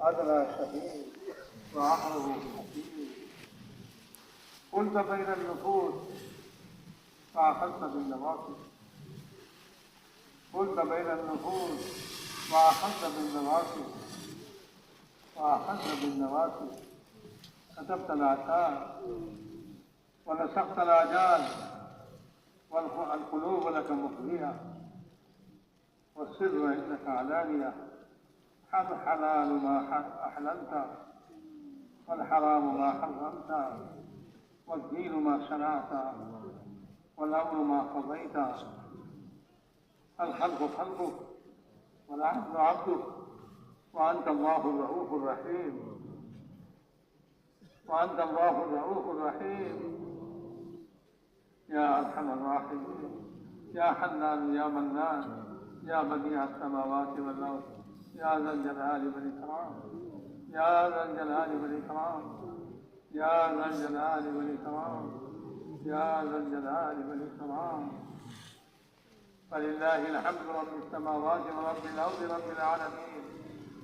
أدنى شهيد وأحرم حكيم كنت بين النفوس فأخذت بالنواصي كنت بين النفوس وأخذت بالنواصي وأخذت بالنواصي كتبت الآثار ونسقت الآجال والقلوب لك مخلية والسر عندك علانية. الحلال ما أحللت والحرام ما حرمت والدين ما شرعت والأمر ما قضيت. الخلق خلقك والعبد عبدك وأنت الله الرؤوف الرحيم. وأنت الله الرؤوف الرحيم. يا أرحم الراحمين يا حنان يا منان يا بديع السماوات والأرض. يا ذا الجلال والإكرام. يا ذا الجلال والإكرام. يا ذا الجلال والإكرام. يا ذا الجلال والإكرام. فلله الحمد رب السماوات ورب الأرض رب العالمين.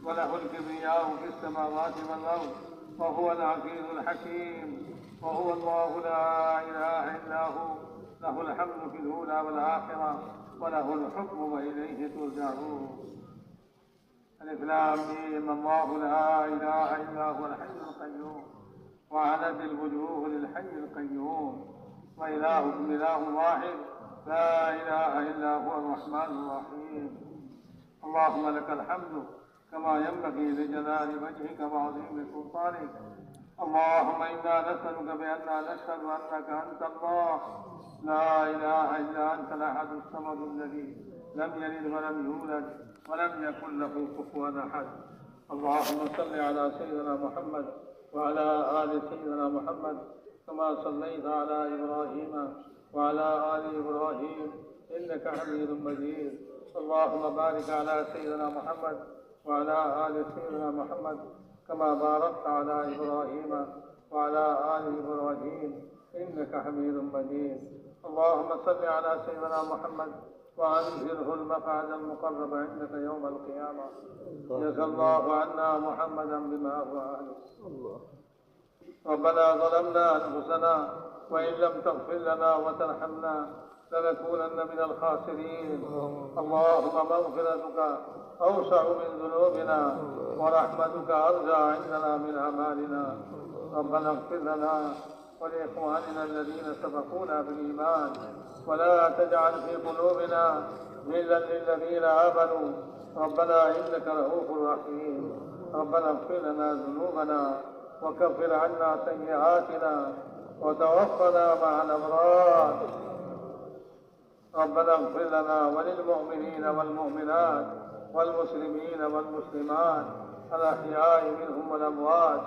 وله الكبرياء في السماوات والأرض. وهو العزيز الحكيم. وهو الله لا إله إلا هو. له الحمد في الأولى والآخرة. وله الحكم وإليه ترجعون. الإسلام لام الله لا إله إلا هو الحي القيوم وعنت الوجوه للحي القيوم وإلهكم إله واحد لا إله إلا هو الرحمن الرحيم. اللهم لك الحمد كما ينبغي لجلال وجهك وعظيم سلطانك. اللهم إنا نسألك بأننا نشهد أنك أنت الله. لا إله إلا أنت الأحد الصمد الذي لم يلد ولم يولد. ولم يكن له كفوا أحد. اللهم صل على سيدنا محمد وعلى آل سيدنا محمد كما صليت على إبراهيم وعلى آل إبراهيم إنك حميد مجيد. اللهم بارك على سيدنا محمد وعلى آل سيدنا محمد كما باركت على إبراهيم وعلى آل إبراهيم إنك حميد مجيد. اللهم صل على سيدنا محمد وأنزله المقعد المقرب عندك يوم القيامة. جزا الله عنا محمدا بما هو أهله. ربنا ظلمنا أنفسنا وإن لم تغفر لنا وترحمنا لنكونن من الخاسرين. اللهم مغفرتك أوسع من ذنوبنا ورحمتك أرجى عندنا من أعمالنا. ربنا اغفر لنا ولإخواننا الذين سبقونا بالإيمان. ولا تجعل في قلوبنا غلا للذين آمنوا. ربنا إنك رؤوف رحيم. ربنا اغفر لنا ذنوبنا وكفر عنا سيئاتنا وتوفنا مع الأبرار. ربنا اغفر لنا وللمؤمنين والمؤمنات والمسلمين والمسلمات الأحياء منهم والأموات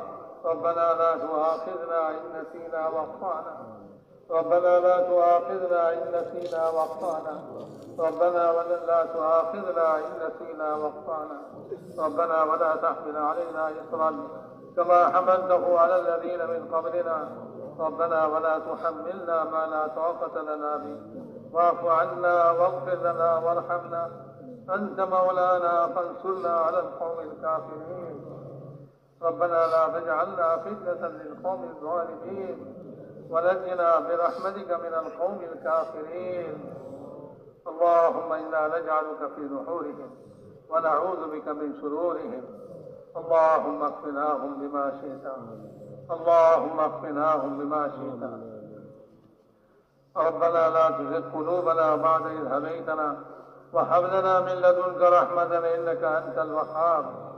ربنا لا تؤاخذنا إن نسينا وأخطأنا. ربنا لا تؤاخذنا إن نسينا وأخطأنا. ربنا ولا تؤاخذنا إن نسينا وأخطأنا. ربنا ولا تحمل علينا إصرا كما حملته على الذين من قبلنا. ربنا ولا تحملنا ما لا طاقة لنا به. واعف عنا واغفر لنا وارحمنا. أنت مولانا فانصرنا على القوم الكافرين. ربنا لا تجعلنا فتنة للقوم الظالمين ونجنا برحمتك من القوم الكافرين. اللهم إنا نجعلك في نحورهم ونعوذ بك من شرورهم. اللهم اكفناهم بما شئت اللهم اكفناهم بما شئت ربنا لا تزغ قلوبنا بعد إذ هديتنا وهب لنا من لدنك رحمة إنك أنت الوهاب.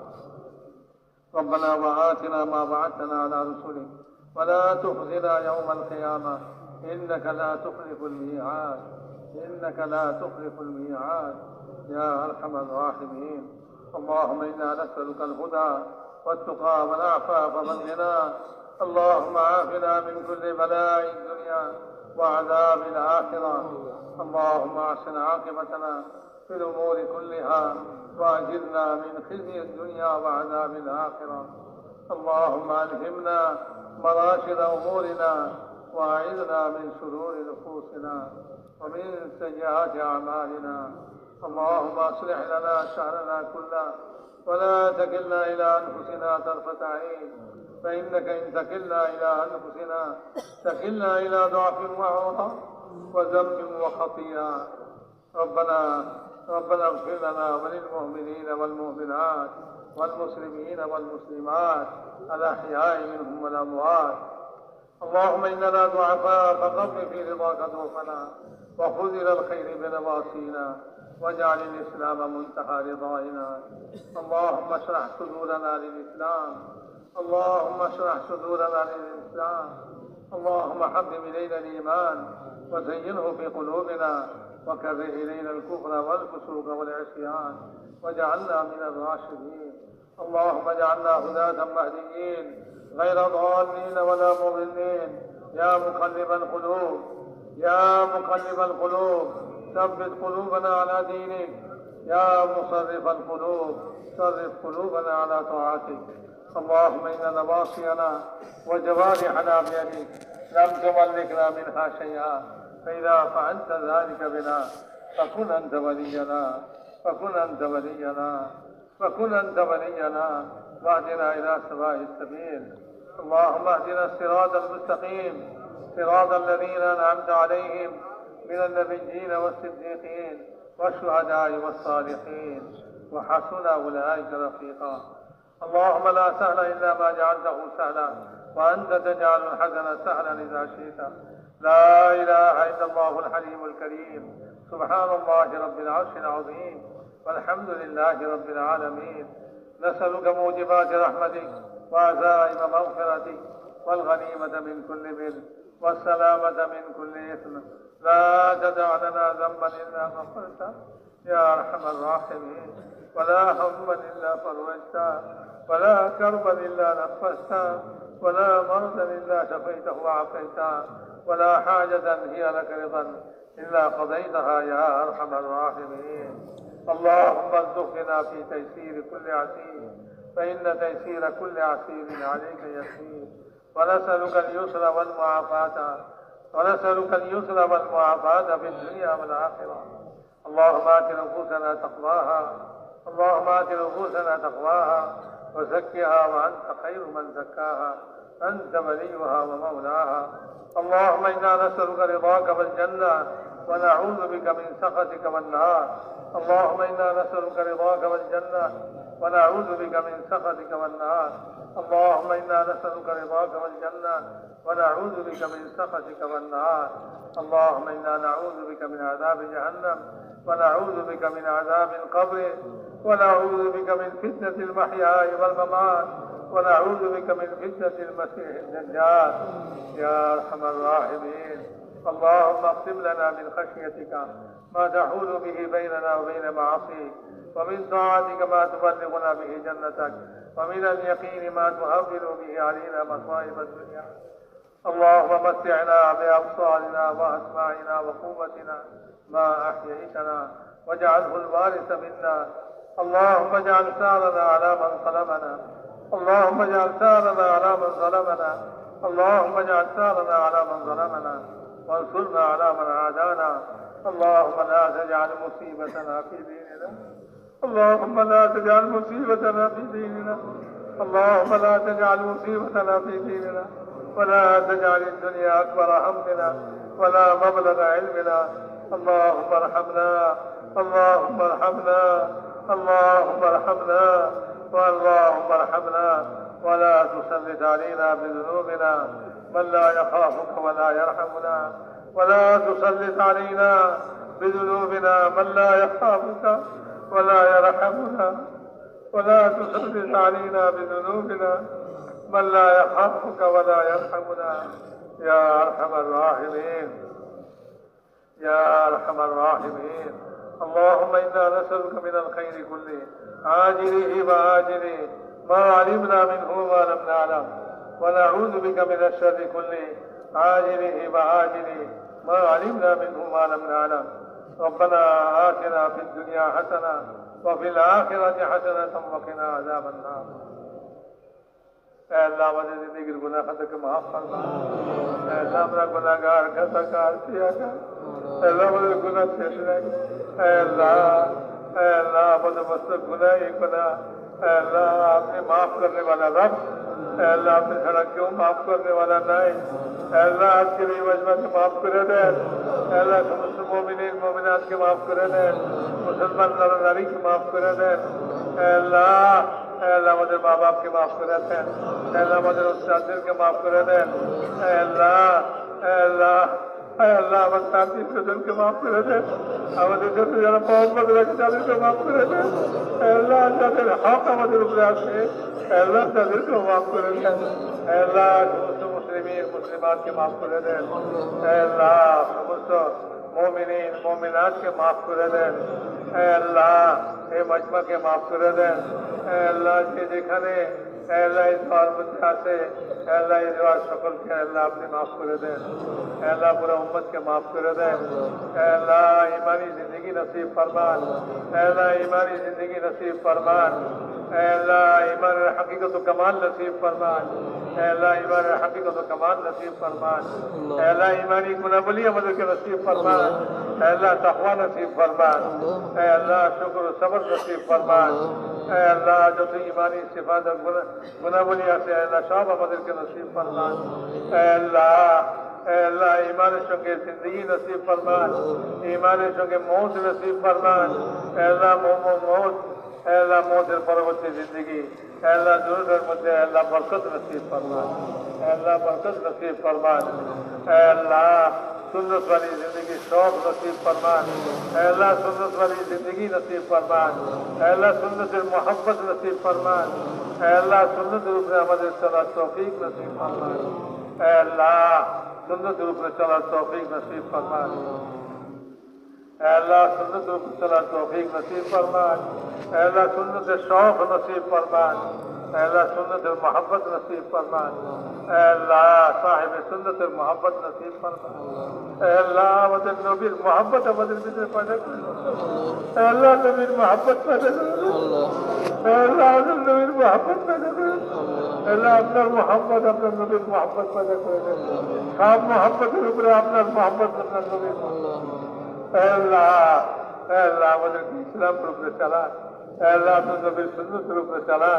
ربنا وآتنا ما وعدتنا على رسلك ولا تخزنا يوم القيامة. إنك لا تخلف الميعاد. إنك لا تخلف الميعاد. يا أرحم الراحمين. اللهم إنا نسألك الهدى والتقى والعفاف والغنى. اللهم عافنا من كل بلاء الدنيا وعذاب الآخرة. اللهم أحسن عاقبتنا في الأمور كلها وأجرنا من خزي الدنيا وعذاب الآخرة. اللهم ألهمنا مراشد أمورنا وأعذنا من شرور نفوسنا ومن سيئات أعمالنا. اللهم أصلح لنا شأننا كله ولا تكلنا إلى أنفسنا طرفة عين. فإنك إن تكلنا إلى أنفسنا تكلنا إلى ضعف وعورة وذنب وخطيئة. ربنا ربنا اغفر لنا وللمؤمنين والمؤمنات والمسلمين والمسلمات الأحياء منهم والأموات. اللهم إننا ضعفاء فقبل في رضاك ضعفنا وخذ إلى الخير بنواصينا واجعل الإسلام منتهى رضائنا. اللهم اشرح صدورنا للإسلام. اللهم اشرح صدورنا للإسلام. اللهم حبب إلينا الإيمان وزينه في قلوبنا. وكره إلينا الكفر والفسوق والعصيان واجعلنا من الراشدين. اللهم اجعلنا هداة مهديين غير ضالين ولا مضلين. يا مقلب القلوب يا مقلب القلوب ثبت قلوبنا على دينك. يا مصرف القلوب صرف قلوبنا على طاعتك. اللهم إن نواصينا وجوارحنا بيدك لم تملكنا منها شيئا. فإذا فعلت ذلك بنا فكن أنت ولينا فكن أنت ولينا فكن أنت ولينا. واهدنا إلى سواء السبيل اللهم اهدنا الصراط المستقيم. صراط الذين أنعمت عليهم من النبيين والصديقين والشهداء والصالحين. وحسن أولئك رفيقا. اللهم لا سهل إلا ما جعلته سهلا وأنت تجعل الحزن سهلا إذا شئت. لا إله إلا الله الحليم الكريم. سبحان الله رب العرش العظيم. والحمد لله رب العالمين. نسألك موجبات رحمتك وعزائم مغفرتك والغنيمة من كل بر والسلامة من كل إثم. لا تدع لنا ذنبا إلا غفرته يا أرحم الراحمين. ولا هما إلا فرجته. ولا كربا إلا نفسته. ولا مرضا إلا شفيته وعافيته. ولا حاجة هي لك رضا إلا قضيتها يا أرحم الراحمين. اللهم ارزقنا في تيسير كل عسير فإن تيسير كل عسير عليك يسير. ونسألك اليسر والمعافاة ونسألك اليسر والمعافاة في الدنيا والآخرة. اللهم آت نفوسنا تقواها اللهم آت نفوسنا تقواها وزكها وأنت خير من زكاها. أنت وليها ومولاها. اللهم إنا نسألك رضاك والجنة ونعوذ بك من سخطك والنار. اللهم إنا نسألك رضاك والجنة ونعوذ بك من سخطك والنار. اللهم إنا نسألك رضاك والجنة ونعوذ بك من سخطك والنار. اللهم إنا نعوذ بك من عذاب جهنم ونعوذ بك من عذاب القبر ونعوذ بك من فتنة المحيا والممات. ونعوذ بك من فتنة المسيح الدجال. يا أرحم الراحمين. اللهم اقسم لنا من خشيتك ما تحول به بيننا وبين معصيك ومن طاعتك ما تبلغنا به جنتك ومن اليقين ما تهون به علينا مصائب الدنيا. اللهم متعنا بأبصارنا وأسماعنا وقوتنا ما أحييتنا واجعله الوارث منا. اللهم اجعل ثارنا على من ظلمنا. اللهم اجعل ثارنا على من ظلمنا. اللهم اجعل ثارنا على من ظلمنا. وانصرنا على من عادانا. اللهم لا تجعل مصيبتنا في ديننا. اللهم لا تجعل مصيبتنا في ديننا. اللهم لا تجعل مصيبتنا في ديننا. ولا تجعل الدنيا أكبر همنا. ولا مبلغ علمنا. اللهم ارحمنا. اللهم ارحمنا. اللهم ارحمنا. واللهم ارحمنا ولا تسلط علينا بذنوبنا من لا يخافك ولا يرحمنا. ولا تسلط علينا بذنوبنا من لا يخافك ولا يرحمنا. ولا تسلط علينا بذنوبنا من لا يخافك ولا يرحمنا. يا أرحم الراحمين. يا أرحم الراحمين. اللهم إنا نسألك من الخير كله. عاجله واجله ما علمنا منه وما لم نعلم. ونعوذ بك من الشر كله. عاجله وعاجله ما علمنا منه ما لم نعلم. ربنا آتنا في الدنيا حسنة وفي الآخرة حسنة وقنا عذاب النار. اے اللہ ہماری زندگی کے گناہ خطا کے معاف فرما. اے اللہ ہمارا گناہگار کسا کار کیا کر اے اللہ ہمارے گناہ اے اللہ اے اللہ بد بدمستک گناہ بنا اے اللہ آپ نے معاف کرنے والا رب اے اللہ آپ نے کھڑا کیوں معاف کرنے والا نہ اے اللہ آج کے لیے مجمع کے معاف کرے دے اے اللہ مسلم مومنین مومنات کے معاف کرے دے مسلمان نرداری کے معاف کرے دے اے اللہ اے اللہ مدر ماں باپ کے معاف کرے دے اے اللہ مدر استاد کے معاف کرے دے اے اللہ اے اللہ আল্লাহ, আমার শান্তি স্বজনকে মাফ করে দেন আমাদের সাথে যারা মোহাম্মদ রাখে তাদেরকে মাফ করে দেন আল্লাহ, যাদের হক আমাদের উপরে আছে আল্লাহ, তাদেরকেও মাফ করে দেন আল্লাহ, সমস্ত মুসলিমের মুসলিমাতকে মাফ করে দেন আল্লাহ, সমস্ত মমিনিন, মমিনাতকে মাফ করে দেন আল্লাহ, এই মজমাকে মাফ করে দেন আল্লাহ যে যেখানে اللہ اس بار بچہ سے اللہ اس بار شکل کے اللہ اپنے معاف کر دیں اللہ پورا امت کے معاف کر دیں اللہ ایمانی زندگی نصیب فرمان اللہ ایمانی زندگی نصیب فرمان اے اللہ ایمان حقیقت و کمال نصیب فرمان اللہ ایمان حقیقت و کمال نصیب فرمان اللہ ایمانی گنابلی عمل کے نصیب فرمان اللہ تقوا نصیب فرمان اللہ شکر و صبر نصیب فرمان اللہ جو تو ایمانی صفات اور গুণাবলী আছে, আল্লাহ সব আমাদেরকে নসিব ফরমান। আল্লাহ আল্লাহ ইমানের সঙ্গে জিন্দগি নসিব ফরমান ইমানের সঙ্গে মৌত নসিব ফরমান। আল্লাহ মৌত আল্লাহ মৌতের পরবর্তী জিন্দগি। আল্লাহ দুরুদের মধ্যে আল্লাহ বরকত নসিব ফরমান। আল্লাহ বরকত নসিব ফরমান। আল্লাহ সুন্দর বাণী जिंदगी शौक नसीब फरमान ऐ अल्लाह सुन्नत वाली जिंदगी नसीब फरमान ऐ अल्लाह सुन्नत मोहब्बत नसीब फरमान ऐ अल्लाह सुन्नत रूप में हमारे चला तौफीक नसीब फरमान ऐ अल्लाह सुन्नत रूप में चला तौफीक नसीब फरमान ऐ अल्लाह सुन्नत रूप में चला तौफीक नसीब फरमान ऐ अल्लाह सुन्नत शौक नसीब फरमान ऐ अल्लाह सुन्नत मोहब्बत नसीब फरमान ऐ अल्लाह साहिब सुन्नत मोहब्बत नसीब फरमान ऐ अल्लाह আমাদের নবীর মোহাম্মত আমাদের ভিতরে পয়দা করে ऐ अल्लाह নবীর মোহাম্মত পয়দা করে ऐ अल्लाह আমাদের নবীর মোহাম্মত পয়দা করে ऐ अल्लाह আপনার মোহাম্মত আপনার নবীর মোহাম্মত পয়দা করে দেন সব মোহাম্মতের উপরে আপনার মোহাম্মত আপনার নবীর ऐ अल्लाह اے اللہ تو زبر سنت روپ میں چلا۔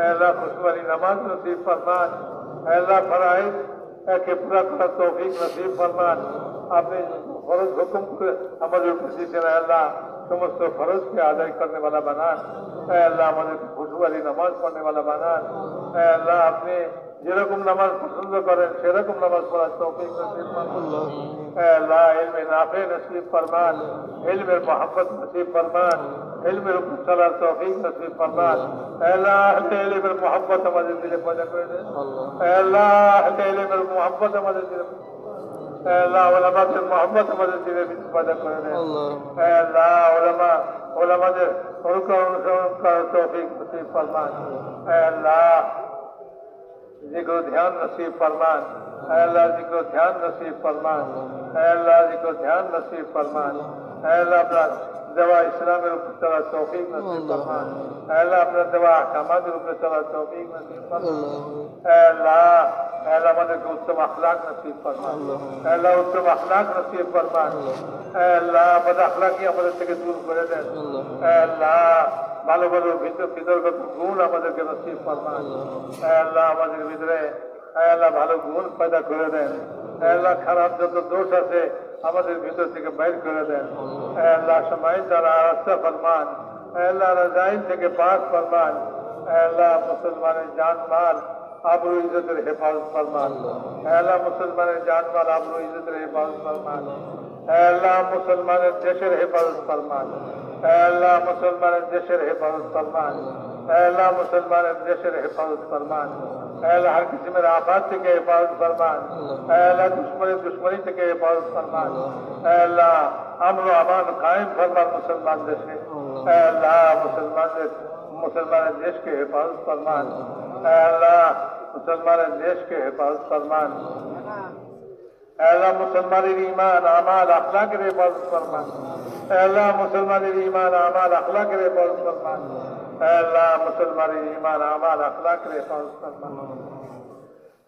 اے اللہ، خوش والی نماز نصیب فرما۔ اے اللہ، فرائض، اے کہ پورا پورا توفیق نصیب فرما۔ آپ فرض حکم کو عمل روپ سے اے اللہ تم اس کو فرض کے ادا کرنے والا بنا۔ اے اللہ ہمیں خوش والی نماز پڑھنے والا بنا۔ اے اللہ، آپ نے যেরকম নামাজ পছন্দ করেন সেরকম নামাজ পড়ার তৌফিক নসিব ফরমান এ আল্লাহ ইলমে নাফে নসিব ফরমান ইলমে মোহাম্মদ নসিব ফরমান এলমের উপর চলার তফিক নসিব ফরমান আল্লাহ আহলে এলমের মোহাম্মত আমাদের দিলে পয়দা করে দেন। আল্লাহ আহলে এলমের মোহাম্মত আমাদের দিলে আল্লাহ ওলামাদের মোহাম্মত আমাদের দিলে পয়দা করে দেন। আল্লাহ ওলামা, ওলামাদের অনুকরণ অনুসরণ করার তফিক নসিব ফরমান আল্লাহ যেগুলো ধ্যান নসিব ফরমান اللہ جی کو دھیان نصیب فرمان اے اللہ جی کو دھیان نصیب فرمان اے اللہ দেওয়া ইসলামের উপর চলার তৌফিক নসিব আপনার দেওয়া আহকামাদের উপরে চলার তৌফিক নসিব আল্লাহ আমাদেরকে উত্তম আখলাক নসিব ফরমান। আল্লাহ উত্তম আখলাক নসিব ফরমান। আল্লাহ বদ আখলাকি আমাদের থেকে দূর করে দেন। আল্লাহ ভালো ভালো ভিতর ভিতরগত গুণ আমাদেরকে নসিব ফরমান। আল্লাহ আমাদের ভিতরে আল্লাহ ভালো গুণ পয়দা করে দেন। আল্লাহ খারাপ যত দোষ আছে আমাদের ভিতর থেকে বাইর করে দেন। আল্লাহ সময় যারা রাস্তা ফরমান আল্লাহ রাজাইন থেকে পাক ফরমান আল্লাহ, মুসলমানের জানমাল আবরু ইজতের হেফাজত ফরমান। আল্লাহ, মুসলমানের জানমাল আবরু ইজতের হেফাজত ফরমান। আল্লাহ, মুসলমানের দেশের হেফাজত ফরমান। আল্লাহ, মুসলমানের দেশের হেফাজত ফরমান। আল্লাহ, মুসলমানের দেশের হেফাজত ফরমান। اے اللہ ہر قسم آفات سے کہ حفاظت فرمان اے اللہ دشمنی دشمنی سے کہ حفاظت فرمان اے اللہ امن و امان قائم فرما مسلمان دیش کے اے اللہ مسلمان دیش مسلمان دیش کے حفاظت فرمان اے اللہ مسلمان دیش کے حفاظت فرمان اے اللہ مسلمان ایمان، اعمال، اخلاق کے حفاظت فرمان اے اللہ مسلمان ایمان، اعمال، اخلاق کے حفاظت فرمان اے اللہ مسلمان ایمان، اعمال، اخلاق کے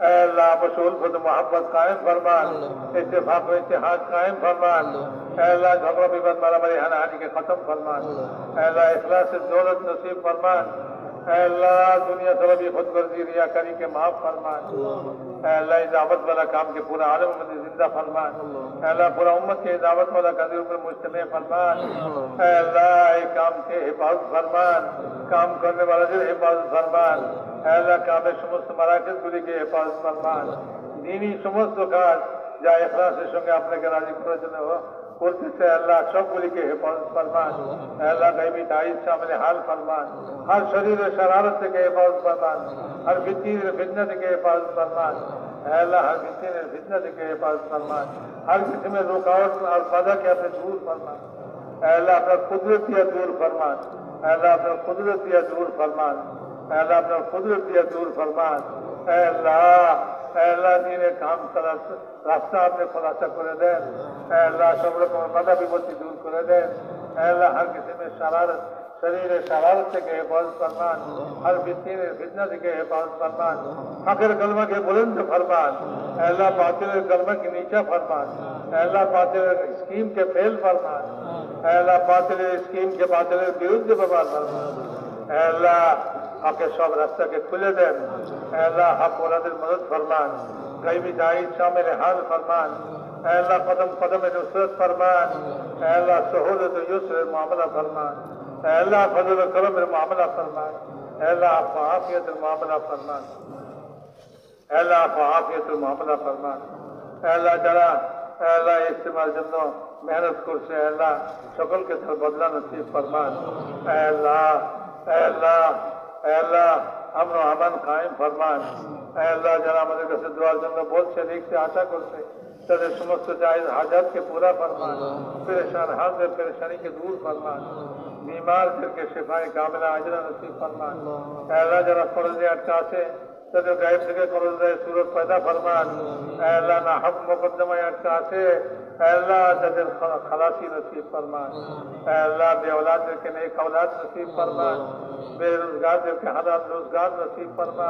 اے اللہ مشغول خود محبت قائم فرمان اتفاق و اتحاد قائم فرمان اے اللہ جھگڑوں بھی بند مارا مری ہنہانی کے ختم فرمان اے اللہ اخلاص دولت نصیب فرمان अल्लाह दुनिया तलब ये खुदगर्जी रियाकारी के माफ फरमाए अल्लाह इस दावत वाला काम के पूरा आलम में जिंदा फरमाए अल्लाह पूरा उम्मत के दावत वाला कदर पर मुश्तम फरमाए अल्लाह काम के हिफाजत फरमान काम करने वाला जो हिफाजत फरमान अल्लाह काम সমস্ত মারাকেজগুলিকে হেফাজত ফরমান দিনই সমস্ত কাজ যা এখলাসের সঙ্গে আপনাকে রাজি করার জন্য کوشش سے اللہ سب مل کے حفاظت فرمان اللہ غیبی نائز سے عمل حال فرمان ہر شریر و شرارت کے حفاظت فرمان ہر فتنی فطنت کے حفاظت فرمان اللہ ہر فتنی فطنت کے حفاظت فرمان ہر قسم رکاوٹ اور فضا کے اپنے دور فرمان اللہ اپنا قدرتیہ دور فرمان اللہ اپنا قدرتیہ دور فرمان اللہ اپنا قدرتیہ دور فرمان اللہ اے اللہ دین করার রাস্তা আপনি খোলাসা করে দেন اے সব রকমের বাধা বিপত্তি দূর করে দেন اے اللہ ہر قسم شرارت، شریر شرارت سے کہ حفاظت فرمان، ہر فتنے فتنہ سے کہ حفاظت فرمان حقر کلمہ کے بلند فرمان اے اللہ باطل کلمہ کے نیچا فرمان اے اللہ باطل اسکیم کے فیل فرمان اے اللہ باطل آخر سب راستہ کے کھلے دین اے اللہ حق ولادر مدد فرمان غیبی دائید شامل حال فرمان اے اللہ قدم قدم نصرت فرمان اے اللہ سہولت یسر معاملہ فرمان اے اللہ فضل و کرم معاملہ فرمان اے اللہ آپ کو معاملہ فرمان اے اللہ آپ کو معاملہ فرمان اے اللہ جرا اے اللہ استعمال جنو محنت کرسے اے اللہ شکل کے سر بدلہ نصیب فرمان اے اللہ اے اللہ আল্লাহ আমরা আমান কায়েম ফরমান। আল্লাহ, যারা আমাদের কাছে দোয়ার জন্য বলছে, লিখছে, আশা করছে, তাদের সমস্ত জাহেজ হাজাতকে পুরা ফরমান, পরেশান হাজের পরেশানি কে দূর ফরমান বিমারদেরকে শেফায় কামলা আজরা নসিব ফরমান। আল্লাহ, যারা ফরজে আটকা আছে صدر غائب سے کہ قبل دے صورت پیدا فرما اے اللہ، نہ حق مقدمہ یاد کا سے اے اللہ، جدل خلاصی نصیب فرما اے اللہ، بے اولاد دے کے نیک اولاد نصیب فرما بے روزگار دے کے حلال روزگار نصیب فرما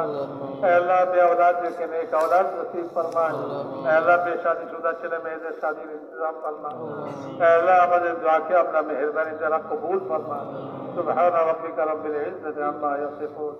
اے اللہ، بے اولاد دے کے نیک اولاد نصیب فرما اے اللہ، بے شادی شدہ چلے میں دے شادی انتظام فرما اے اللہ، ہمارے دعا کے اپنا مہربانی ذرا قبول فرما سبحان ربک رب العزت عما یصفون۔